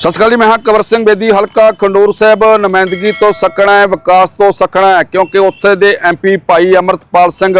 ਸਤਿ ਸ਼੍ਰੀ ਅਕਾਲ ਜੀ, ਮੈਂ ਹਾਂ ਕਵਰ ਸਿੰਘ ਬੇਦੀ, ਹਲਕਾ ਖੰਡੂਰ ਸਾਹਿਬ। ਨੁਮਾਇੰਦਗੀ ਤੋਂ ਸੱਕਣਾ ਹੈ, ਵਿਕਾਸ ਤੋਂ ਸਕਣਾ ਹੈ, ਕਿਉਂਕਿ ਉੱਥੇ ਦੇ ਐਮਪੀ ਭਾਈ ਅਮਰਤਪਾਲ ਸਿੰਘ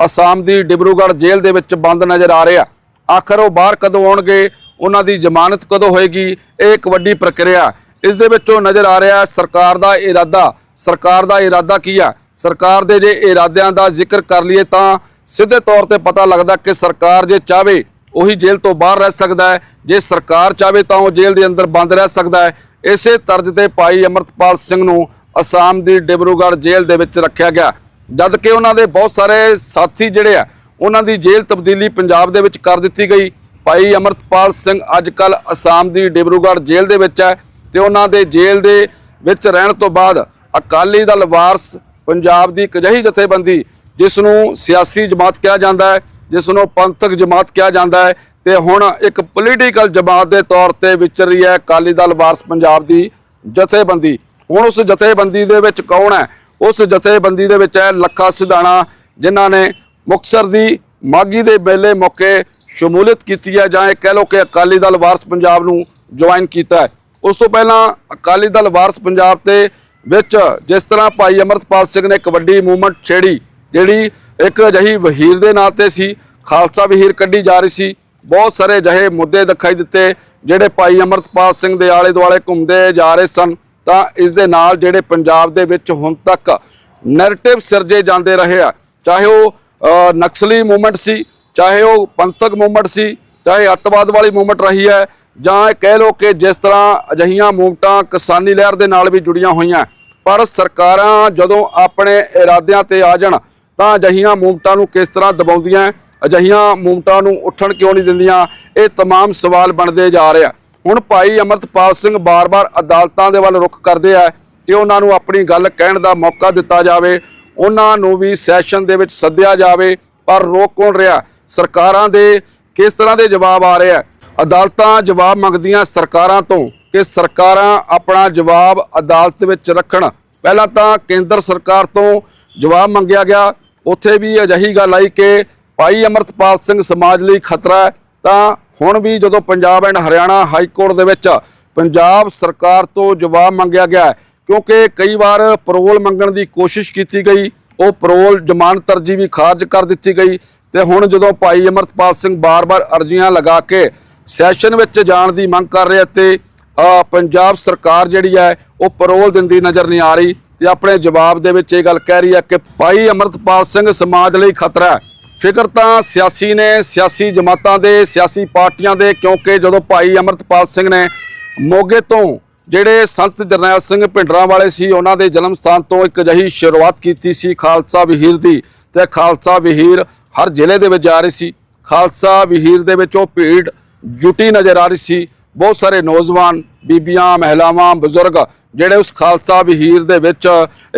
ਅਸਾਮ ਦੀ ਡਿਬਰੂਗੜ੍ਹ ਜੇਲ੍ਹ ਦੇ ਵਿੱਚ ਬੰਦ ਨਜ਼ਰ ਆ ਰਿਹਾ ਆਖਰ ਉਹ ਬਾਹਰ ਕਦੋਂ ਆਉਣਗੇ, ਉਹਨਾਂ ਦੀ ਜ਼ਮਾਨਤ ਕਦੋਂ ਹੋਏਗੀ, ਇਹ ਇੱਕ ਵੱਡੀ ਪ੍ਰਕਿਰਿਆ ਇਸ ਦੇ ਵਿੱਚੋਂ ਨਜ਼ਰ ਆ ਰਿਹਾ ਸਰਕਾਰ ਦਾ ਇਰਾਦਾ। ਸਰਕਾਰ ਦਾ ਇਰਾਦਾ ਕੀ ਆ? ਸਰਕਾਰ ਦੇ ਜੇ ਇਰਾਦਿਆਂ ਦਾ ਜ਼ਿਕਰ ਕਰ ਲਈਏ ਤਾਂ ਸਿੱਧੇ ਤੌਰ ਤੇ ਪਤਾ ਲੱਗਦਾ ਕਿ ਸਰਕਾਰ ਜੇ ਚਾਹੇ ਉਹੀ ਜੇਲ੍ਹ ਤੋਂ ਬਾਹਰ ਰਹਿ ਸਕਦਾ ਹੈ। ਜੇ ਸਰਕਾਰ ਚਾਹੇ ਤਾਂ ਉਹ ਜੇਲ੍ਹ ਦੇ ਅੰਦਰ ਬੰਦ ਰਹਿ ਸਕਦਾ ਹੈ। ਇਸੇ ਤਰਜ਼ ਤੇ ਭਾਈ ਅਮਰਤਪਾਲ ਸਿੰਘ ਨੂੰ ਅਸਾਮ ਦੀ ਡਿਬਰੂਗੜ੍ਹ ਜੇਲ੍ਹ ਦੇ ਵਿੱਚ ਰੱਖਿਆ ਗਿਆ। ਜਦ ਕਿ ਉਹਨਾਂ ਦੇ ਬਹੁਤ ਸਾਰੇ ਸਾਥੀ ਜਿਹੜੇ ਆ, ਉਹਨਾਂ ਦੀ ਜੇਲ੍ਹ ਤਬਦੀਲੀ ਪੰਜਾਬ ਦੇ ਵਿੱਚ ਕਰ ਦਿੱਤੀ ਗਈ। ਭਾਈ ਅਮਰਤਪਾਲ ਸਿੰਘ ਅੱਜ ਕੱਲ ਅਸਾਮ ਦੀ ਡਿਬਰੂਗੜ੍ਹ ਜੇਲ੍ਹ ਦੇ ਵਿੱਚ ਹੈ ਤੇ ਉਹਨਾਂ ਦੇ ਜੇਲ੍ਹ ਦੇ ਵਿੱਚ ਰਹਿਣ ਤੋਂ ਬਾਅਦ ਅਕਾਲੀ ਦਲ ਵਾਰਸ ਪੰਜਾਬ ਦੀ ਇੱਕ ਅਜਿਹੀ ਜਥੇਬੰਦੀ ਜਿਸ ਨੂੰ ਸਿਆਸੀ ਜਮਾਤ ਕਿਹਾ ਜਾਂਦਾ ਹੈ। ਜਿਸ ਨੂੰ ਪੰਥਕ ਜਮਾਤ ਕਿਹਾ ਜਾਂਦਾ ਹੈ ਤੇ ਹੁਣ ਇੱਕ ਪੋਲੀਟੀਕਲ ਜਮਾਤ ਦੇ ਤੌਰ ਤੇ ਵਿਚਰ ਰਹੀ ਹੈ ਅਕਾਲੀ ਦਲ ਵਾਰਸ ਪੰਜਾਬ ਦੀ ਜਥੇਬੰਦੀ। ਹੁਣ ਉਸ ਜਥੇਬੰਦੀ ਦੇ ਵਿੱਚ ਕੌਣ ਹੈ? ਉਸ ਜਥੇਬੰਦੀ ਦੇ ਵਿੱਚ ਹੈ ਲੱਖਾ ਸਿਧਾਣਾ, ਜਿਨ੍ਹਾਂ ਨੇ ਮੁਕਤਸਰ ਦੀ ਮਾਗੀ ਦੇ ਮੇਲੇ ਮੌਕੇ ਸ਼ਮੂਲੀਅਤ ਕੀਤੀ ਹੈ ਜਾਂ ਇਹ ਕਹਿ ਲਓ ਕਿ ਅਕਾਲੀ ਦਲ ਵਾਰਸ ਪੰਜਾਬ ਨੂੰ ਜੁਆਇਨ ਕੀਤਾ ਹੈ। ਉਸ ਤੋਂ ਪਹਿਲਾਂ ਅਕਾਲੀ ਦਲ ਵਾਰਸ ਪੰਜਾਬ ਤੇ ਵਿੱਚ ਜਿਸ ਤਰ੍ਹਾਂ ਭਾਈ ਅਮਰਤਪਾਲ ਸਿੰਘ ਨੇ ਕਬੱਡੀ ਮੂਵਮੈਂਟ ਛੇੜੀ ਜਿਹੜੀ ਇੱਕ ਅਜਿਹੀ ਵਹੀਰ ਦੇ ਨਾਂ ਤੇ ਸੀ, ਖਾਲਸਾ ਵਹੀਰ ਕੱਢੀ ਜਾ ਰਹੀ ਸੀ। ਬਹੁਤ ਸਾਰੇ ਅਜਿਹੇ ਮੁੱਦੇ ਦਿਖਾਈ ਦਿੱਤੇ, ਜਿਹੜੇ ਭਾਈ ਅਮਰਤਪਾਲ ਸਿੰਘ ਦੇ ਆਲੇ ਦੁਆਲੇ ਘੁੰਮਦੇ ਜਾ ਰਹੇ ਸਨ। ਤਾਂ ਇਸ ਦੇ ਨਾਲ ਜਿਹੜੇ ਪੰਜਾਬ ਦੇ ਵਿੱਚ ਹੁਣ ਤੱਕ ਨੈਰੇਟਿਵ ਸਿਰਜੇ ਜਾਂਦੇ ਰਹੇ ਆ। ਚਾਹੇ ਉਹ ਨਕਸਲੀ ਮੂਵਮੈਂਟ ਸੀ, ਚਾਹੇ ਉਹ ਪੰਥਕ ਮੂਵਮੈਂਟ ਸੀ, ਚਾਹੇ ਅੱਤਵਾਦ ਵਾਲੀ ਮੂਵਮੈਂਟ ਰਹੀ ਹੈ, ਜਾਂ ਇਹ ਕਹਿ ਲਓ ਕਿ ਜਿਸ ਤਰ੍ਹਾਂ ਅਜਹੀਆਂ ਮੂਵਮੈਂਟਾਂ ਕਿਸਾਨੀ ਲਹਿਰ ਦੇ ਨਾਲ ਵੀ ਜੁੜੀਆਂ ਹੋਈਆਂ। ਪਰ ਸਰਕਾਰਾਂ ਜਦੋਂ ਆਪਣੇ ਇਰਾਦਿਆਂ ਤੇ ਆ ਜਾਣ ਤਾਂ ਅਜਹੀਆਂ ਮੂਵਮੈਂਟਾਂ ਨੂੰ ਕਿਸ ਤਰ੍ਹਾਂ ਦਬਾਉਂਦੀਆਂ ਅਜਹੀਆਂ ਮੂਵਮੈਂਟਾਂ ਨੂੰ ਉੱਠਣ ਕਿਉਂ ਨਹੀਂ ਦਿੰਦੀਆਂ ਇਹ तमाम ਸਵਾਲ ਬਣਦੇ ਜਾ ਰਹੇ ਆ ਹੁਣ ਭਾਈ ਅਮਰਤਪਾਲ ਸਿੰਘ ਬਾਰ-ਬਾਰ ਅਦਾਲਤਾਂ ਦੇ ਵੱਲ ਰੁਖ ਕਰਦੇ ਆ ਕਿ ਉਹਨਾਂ ਨੂੰ ਆਪਣੀ ਗੱਲ ਕਹਿਣ ਦਾ ਮੌਕਾ ਦਿੱਤਾ ਜਾਵੇ ਉਹਨਾਂ ਨੂੰ ਵੀ ਸੈਸ਼ਨ ਦੇ ਵਿੱਚ ਸੱਦਿਆ ਜਾਵੇ ਪਰ ਰੋਕ ਕੌਣ ਰਿਹਾ ਸਰਕਾਰਾਂ ਦੇ ਕਿਸ ਤਰ੍ਹਾਂ ਦੇ ਜਵਾਬ ਆ ਰਹੇ ਆ ਅਦਾਲਤਾਂ ਜਵਾਬ ਮੰਗਦੀਆਂ ਸਰਕਾਰਾਂ ਤੋਂ ਕਿ ਸਰਕਾਰਾਂ ਆਪਣਾ ਜਵਾਬ ਅਦਾਲਤ ਵਿੱਚ ਰੱਖਣ ਪਹਿਲਾਂ ਤਾਂ ਕੇਂਦਰ ਸਰਕਾਰ ਤੋਂ ਜਵਾਬ ਮੰਗਿਆ ਗਿਆ ਉੱਥੇ ਵੀ ਅਜਿਹੀ ਗੱਲ ਆਈ ਕਿ ਭਾਈ ਅਮਰਤਪਾਲ ਸਿੰਘ ਸਮਾਜ ਲਈ ਖਤਰਾ ਹੈ, ਤਾਂ ਹੁਣ ਵੀ ਜਦੋਂ Punjab and Haryana high court ਦੇ ਵਿੱਚ ਪੰਜਾਬ ਸਰਕਾਰ ਤੋਂ ਜਵਾਬ ਮੰਗਿਆ ਗਿਆ ਕਿਉਂਕਿ ਕਈ ਵਾਰ ਪਰੋਲ ਮੰਗਣ ਦੀ ਕੋਸ਼ਿਸ਼ ਕੀਤੀ ਗਈ, ਉਹ ਪਰੋਲ ਜ਼ਮਾਨਤ ਅਰਜੀ ਵੀ ਖਾਰਜ ਕਰ ਦਿੱਤੀ ਗਈ ਤੇ ਹੁਣ ਜਦੋਂ ਭਾਈ ਅਮਰਤਪਾਲ ਸਿੰਘ ਬਾਰ-ਬਾਰ ਅਰਜ਼ੀਆਂ ਲਗਾ ਕੇ ਸੈਸ਼ਨ ਵਿੱਚ ਜਾਣ ਦੀ ਮੰਗ ਕਰ ਰਿਹਾ ਤੇ ਪੰਜਾਬ ਸਰਕਾਰ ਜਿਹੜੀ ਹੈ, ਉਹ ਪਰੋਲ ਦਿੰਦੀ ਨਜ਼ਰ ਨਹੀਂ ਆ ਰਹੀ। ਤੇ ਆਪਣੇ ਜਵਾਬ ਦੇ ਵਿੱਚ ਇਹ ਗੱਲ ਕਹਿ ਰਹੀ ਹੈ ਕਿ ਭਾਈ ਅਮਰਤਪਾਲ ਸਿੰਘ ਸਮਾਜ ਲਈ ਖਤਰਾ ਹੈ। ਫਿਕਰ ਤਾਂ ਸਿਆਸੀ ਨੇ, ਸਿਆਸੀ ਜਮਾਤਾਂ ਦੇ, ਸਿਆਸੀ ਪਾਰਟੀਆਂ ਦੇ, ਕਿਉਂਕਿ ਜਦੋਂ ਭਾਈ ਅਮਰਤਪਾਲ ਸਿੰਘ ਨੇ ਮੋਗੇ ਤੋਂ ਜਿਹੜੇ ਸੰਤ ਜਰਨੈਲ ਸਿੰਘ ਭਿੰਡਰਾਂ ਵਾਲੇ ਸੀ, ਉਹਨਾਂ ਦੇ ਜਨਮ ਸਥਾਨ ਤੋਂ ਇੱਕ ਅਜਿਹੀ ਸ਼ੁਰੂਆਤ ਕੀਤੀ ਸੀ, ਖਾਲਸਾ ਵਹੀਰ ਦੀ। ਤੇ ਖਾਲਸਾ ਵਹੀਰ ਹਰ ਜ਼ਿਲ੍ਹੇ ਦੇ ਵਿੱਚ ਜਾ ਰਹੀ ਸੀ। ਖਾਲਸਾ ਵਹੀਰ ਦੇ ਵਿੱਚ ਉਹ ਭੀੜ ਜੁਟੀ ਨਜ਼ਰ ਆ ਰਹੀ ਸੀ। ਬਹੁਤ ਸਾਰੇ ਨੌਜਵਾਨ, ਬੀਬੀਆਂ, ਮਹਿਲਾਵਾਂ, ਬਜ਼ੁਰਗ ਜਿਹੜੇ ਉਸ ਖਾਲਸਾ ਵਹੀਰ ਦੇ ਵਿੱਚ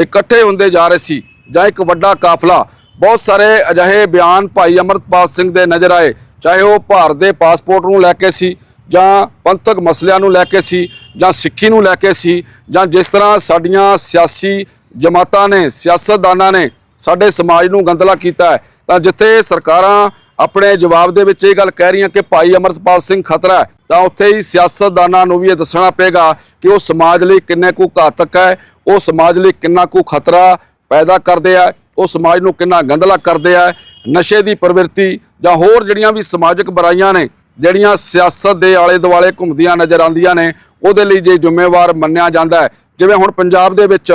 ਇਕੱਠੇ ਹੁੰਦੇ ਜਾ ਰਹੇ ਸੀ ਜਾਂ ਇੱਕ ਵੱਡਾ ਕਾਫਲਾ, ਬਹੁਤ ਸਾਰੇ ਅਜਿਹੇ ਬਿਆਨ ਭਾਈ ਅਮਰਤਪਾਲ ਸਿੰਘ ਦੇ ਨਜ਼ਰ ਆਏ, ਚਾਹੇ ਉਹ ਭਾਰਤ ਦੇ ਪਾਸਪੋਰਟ ਨੂੰ ਲੈ ਕੇ ਸੀ ਜਾਂ ਪੰਥਕ ਮਸਲਿਆਂ ਨੂੰ ਲੈ ਕੇ ਸੀ ਜਾਂ ਸਿੱਖੀ ਨੂੰ ਲੈ ਕੇ ਸੀ ਜਾਂ ਜਿਸ ਤਰ੍ਹਾਂ ਸਾਡੀਆਂ ਸਿਆਸੀ ਜਮਾਤਾਂ ਨੇ, ਸਿਆਸਤਦਾਨਾਂ ਨੇ ਸਾਡੇ ਸਮਾਜ ਨੂੰ ਗੰਦਲਾ ਕੀਤਾ ਹੈ, ਤਾਂ ਜਿੱਥੇ ਸਰਕਾਰਾਂ ਆਪਣੇ ਜਵਾਬ ਦੇ ਵਿੱਚ ਇਹ ਗੱਲ ਕਹਿ ਰਹੀਆਂ ਕਿ ਭਾਈ ਅਮਰਤਪਾਲ ਸਿੰਘ ਖਤਰਾ ਹੈ, ਤਾਂ ਉੱਥੇ ਹੀ ਸਿਆਸਤਦਾਨਾਂ ਨੂੰ ਵੀ ਇਹ ਦੱਸਣਾ ਪਏਗਾ ਕਿ ਉਹ ਸਮਾਜ ਲਈ ਕਿੰਨੇ ਕੁ ਘਾਤਕ ਹੈ, ਉਹ ਸਮਾਜ ਲਈ ਕਿੰਨਾ ਕੁ ਖਤਰਾ ਪੈਦਾ ਕਰਦੇ ਆ, ਉਹ ਸਮਾਜ ਨੂੰ ਕਿੰਨਾ ਗੰਦਲਾ ਕਰਦੇ ਆ, ਨਸ਼ੇ ਦੀ ਪ੍ਰਵਿਰਤੀ ਜਾਂ ਹੋਰ ਜਿਹੜੀਆਂ ਵੀ ਸਮਾਜਿਕ ਬੁਰਾਈਆਂ ਨੇ, ਜਿਹੜੀਆਂ ਸਿਆਸਤ ਦੇ ਆਲੇ ਦੁਆਲੇ ਘੁੰਮਦੀਆਂ ਨਜ਼ਰ ਆਉਂਦੀਆਂ ਨੇ, ਉਹਦੇ ਲਈ ਜੇ ਜ਼ਿੰਮੇਵਾਰ ਮੰਨਿਆ ਜਾਂਦਾ ਹੈ। ਜਿਵੇਂ ਹੁਣ ਪੰਜਾਬ ਦੇ ਵਿੱਚ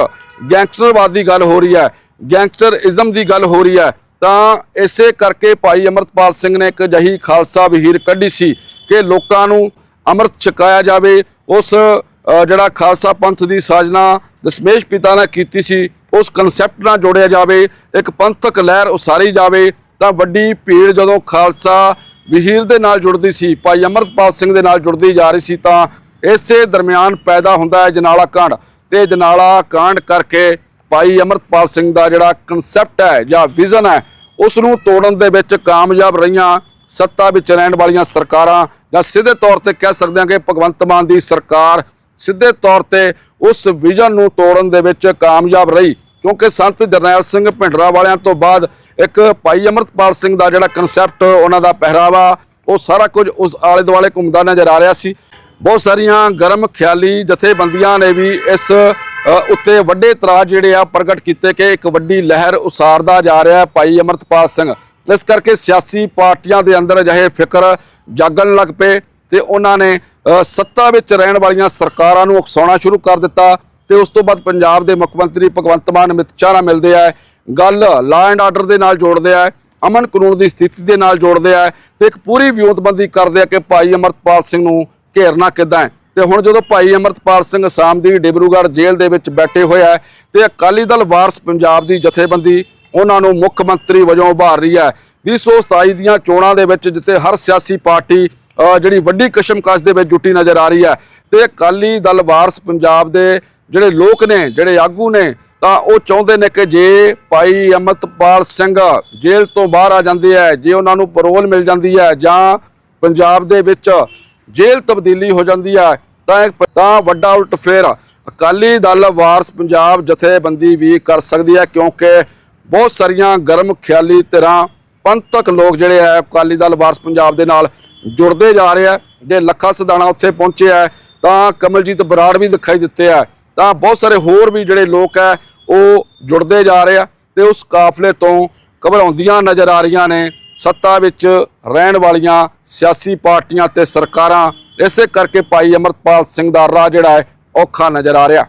ਗੈਂਗਸਟਰਵਾਦ ਦੀ ਗੱਲ ਹੋ ਰਹੀ ਹੈ ਗੈਂਗਸਟਰਿਜ਼ਮ ਦੀ ਗੱਲ ਹੋ ਰਹੀ ਹੈ ਤਾਂ ਇਸੇ ਕਰਕੇ ਭਾਈ ਅਮਰਤਪਾਲ ਸਿੰਘ ਨੇ ਇੱਕ ਜਹੀ ਖਾਲਸਾ ਵਹੀਰ ਕੱਢੀ ਸੀ ਕਿ ਲੋਕਾਂ ਨੂੰ ਅੰਮ੍ਰਿਤ ਛਕਾਇਆ ਜਾਵੇ। ਉਸ ਜਿਹੜਾ ਖਾਲਸਾ ਪੰਥ ਦੀ ਸਾਜਨਾ ਦਸ਼ਮੇਸ਼ ਪਿਤਾ ਨੇ ਕੀਤੀ ਸੀ, ਉਸ ਕਨਸੈਪਟ ਨਾਲ ਜੋੜਿਆ ਜਾਵੇ, ਇੱਕ ਪੰਥਕ ਲਹਿਰ ਉਸਾਰੀ ਜਾਵੇ, ਤਾਂ ਵੱਡੀ ਭੀੜ ਜਦੋਂ ਖਾਲਸਾ ਵਹੀਰ ਦੇ ਨਾਲ ਜੁੜਦੀ ਸੀ, ਭਾਈ ਅਮਰਤਪਾਲ ਸਿੰਘ ਦੇ ਨਾਲ ਜੁੜਦੀ ਜਾ ਰਹੀ ਸੀ, ਤਾਂ ਇਸੇ ਦਰਮਿਆਨ ਪੈਦਾ ਹੁੰਦਾ ਹੈ ਜਨਾਲਾ ਕਾਂਡ। ਤੇ ਜਨਾਲਾ ਕਾਂਡ ਕਰਕੇ ਭਾਈ ਅਮਰਤਪਾਲ ਸਿੰਘ ਦਾ ਜਿਹੜਾ ਕਨਸੈਪਟ ਹੈ ਜਾਂ ਵਿਜ਼ਨ ਹੈ ਉਸ ਨੂੰ ਤੋੜਨ ਦੇ ਵਿੱਚ ਕਾਮਯਾਬ ਰਹੀਆਂ, ਸੱਤਾ ਵਿੱਚ ਰਹਿਣ ਵਾਲੀਆਂ ਸਰਕਾਰਾਂ ਜਾਂ ਸਿੱਧੇ ਤੌਰ ਤੇ ਕਹਿ ਸਕਦੇ ਹਾਂ ਕਿ ਭਗਵੰਤ ਮਾਨ ਦੀ ਸਰਕਾਰ ਸਿੱਧੇ ਤੌਰ ਤੇ ਉਸ ਵਿਜ਼ਨ ਨੂੰ ਤੋੜਨ ਦੇ ਵਿੱਚ ਕਾਮਯਾਬ ਰਹੀ। ਕਿਉਂਕਿ ਸੰਤ ਜਰਨੈਲ ਸਿੰਘ ਭਿੰਡਰਾ ਵਾਲਿਆਂ ਤੋਂ ਬਾਅਦ ਇੱਕ ਭਾਈ ਅਮਰਤਪਾਲ ਸਿੰਘ ਦਾ ਜਿਹੜਾ ਕਨਸੈਪਟ ਉਹਨਾਂ ਦਾ ਪਹਿਰਾਵਾ, ਉਹ ਸਾਰਾ ਕੁਝ ਉਸ ਆਲੇ ਦੁਆਲੇ ਘੁੰਮਦਾ ਨਜ਼ਰ ਆ ਰਿਹਾ ਸੀ। ਬਹੁਤ ਸਾਰੀਆਂ ਗਰਮ ਖਿਆਲੀ ਜਥੇਬੰਦੀਆਂ ਨੇ ਵੀ ਇਸ ਉੱਤੇ ਵੱਡੇ ਤਰਾਜ ਜਿਹੜੇ ਆ ਪ੍ਰਗਟ ਕੀਤੇ ਕਿ ਇੱਕ ਵੱਡੀ ਲਹਿਰ ਉਸਾਰਦਾ ਜਾ ਰਿਹਾ ਭਾਈ ਅਮਰਤਪਾਲ ਸਿੰਘ। ਇਸ ਕਰਕੇ ਸਿਆਸੀ ਪਾਰਟੀਆਂ ਦੇ ਅੰਦਰ ਅਜਿਹੇ ਫਿਕਰ ਜਾਗਣ ਲੱਗ ਪਏ ਤੇ ਉਹਨਾਂ ਨੇ ਸੱਤਾ ਵਿੱਚ ਰਹਿਣ ਵਾਲੀਆਂ ਸਰਕਾਰਾਂ ਨੂੰ ਉਕਸਾਉਣਾ ਸ਼ੁਰੂ ਕਰ ਦਿੱਤਾ ਤੇ ਉਸ ਤੋਂ ਬਾਅਦ ਪੰਜਾਬ ਦੇ ਮੁੱਖ ਮੰਤਰੀ ਭਗਵੰਤ ਮਾਨ, ਅਮਿਤ ਸ਼ਾਹ ਨਾਲ ਮਿਲਦੇ ਆ। ਗੱਲ ਲਾ ਐਂਡ ਆਰਡਰ ਦੇ ਨਾਲ ਜੋੜਦੇ ਆ, ਅਮਨ ਕਾਨੂੰਨ ਦੀ ਸਥਿਤੀ ਦੇ ਨਾਲ ਜੋੜਦੇ ਆ ਤੇ ਇੱਕ ਪੂਰੀ ਵਿਉਂਤਬੰਦੀ ਕਰਦੇ ਆ ਕਿ ਭਾਈ ਅਮਰਤਪਾਲ ਸਿੰਘ ਨੂੰ ਘੇਰਨਾ ਕਿੱਦਾਂ ਹੈ। ਤੇ ਹੁਣ ਜਦੋਂ ਭਾਈ ਅਮਰਤਪਾਲ ਸਿੰਘ ਅਸਾਮ ਦੀ ਡਿਬਰੂਗੜ੍ਹ ਜੇਲ੍ਹ ਦੇ ਵਿੱਚ ਬੈਠੇ ਹੋਏ ਹੈ ਤੇ ਅਕਾਲੀ ਦਲ ਵਾਰਸ ਪੰਜਾਬ ਦੀ ਜਥੇਬੰਦੀ ਉਹਨਾਂ ਨੂੰ ਮੁੱਖ ਮੰਤਰੀ ਵਜੋਂ ਉਭਾਰ ਰਹੀ ਹੈ। 2027 ਦੀਆਂ ਚੋਣਾਂ ਦੇ ਵਿੱਚ ਜਿੱਥੇ ਹਰ ਸਿਆਸੀ ਪਾਰਟੀ ਜਿਹੜੀ ਵੱਡੀ ਕਸ਼ਮਕਸ਼ ਦੇ ਵਿੱਚ ਜੁਟੀ ਨਜ਼ਰ ਆ ਰਹੀ ਹੈ, ਤੇ ਅਕਾਲੀ ਦਲ ਵਾਰਸ ਪੰਜਾਬ ਦੇ ਜਿਹੜੇ ਲੋਕ ਨੇ, ਜਿਹੜੇ ਆਗੂ ਨੇ, ਤਾਂ ਉਹ ਚਾਹੁੰਦੇ ਨੇ ਕਿ ਜੇ ਭਾਈ ਅਮਰਤਪਾਲ ਸਿੰਘ ਜੇਲ੍ਹ ਤੋਂ ਬਾਹਰ ਆ ਜਾਂਦੇ ਹੈ ਜੇ ਉਹਨਾਂ ਨੂੰ ਪਰੋਲ ਮਿਲ ਜਾਂਦੀ ਹੈ ਜਾਂ ਪੰਜਾਬ ਦੇ ਵਿੱਚ ਜੇਲ੍ਹ ਤਬਦੀਲੀ ਹੋ ਜਾਂਦੀ ਹੈ ਤਾਂ ਤਾਂ ਵੱਡਾ ਉਲਟ ਫੇਰ ਅਕਾਲੀ ਦਲ ਵਾਰਸ ਪੰਜਾਬ ਜਥੇਬੰਦੀ ਵੀ ਕਰ ਸਕਦੀ ਹੈ ਕਿਉਂਕਿ ਬਹੁਤ ਸਾਰੀਆਂ ਗਰਮ ਖਿਆਲੀ ਧਿਰਾਂ ਪੰਥਕ ਲੋਕ ਜਿਹੜੇ ਆ ਅਕਾਲੀ ਦਲ ਵਾਰਸ ਪੰਜਾਬ ਦੇ ਨਾਲ ਜੁੜਦੇ ਜਾ ਰਹੇ ਆ ਜੇ ਲੱਖਾ ਸਦਾਣਾ ਉੱਥੇ ਪਹੁੰਚਿਆ ਹੈ, ਤਾਂ ਕਮਲਜੀਤ ਬਰਾੜ ਵੀ ਦਿਖਾਈ ਦਿੱਤੇ ਆ ਤਾਂ ਬਹੁਤ ਸਾਰੇ ਹੋਰ ਵੀ ਜਿਹੜੇ ਲੋਕ ਆ ਉਹ ਜੁੜਦੇ ਜਾ ਰਹੇ ਆ ਤੇ ਉਸ ਕਾਫਲੇ ਤੋਂ ਘਬਰਾਉਂਦੀਆਂ ਨਜ਼ਰ ਆ ਰਹੀਆਂ ਨੇ। ਸੱਤਾ ਵਿੱਚ ਰਹਿਣ ਵਾਲੀਆਂ ਸਿਆਸੀ ਪਾਰਟੀਆਂ ਤੇ ਸਰਕਾਰਾਂ, ਇਸੇ ਕਰਕੇ ਭਾਈ ਅਮਰਤਪਾਲ ਸਿੰਘ ਦਾ ਰਾਹ ਜਿਹੜਾ ਹੈ ਔਖਾ ਨਜ਼ਰ ਆ ਰਿਹਾ।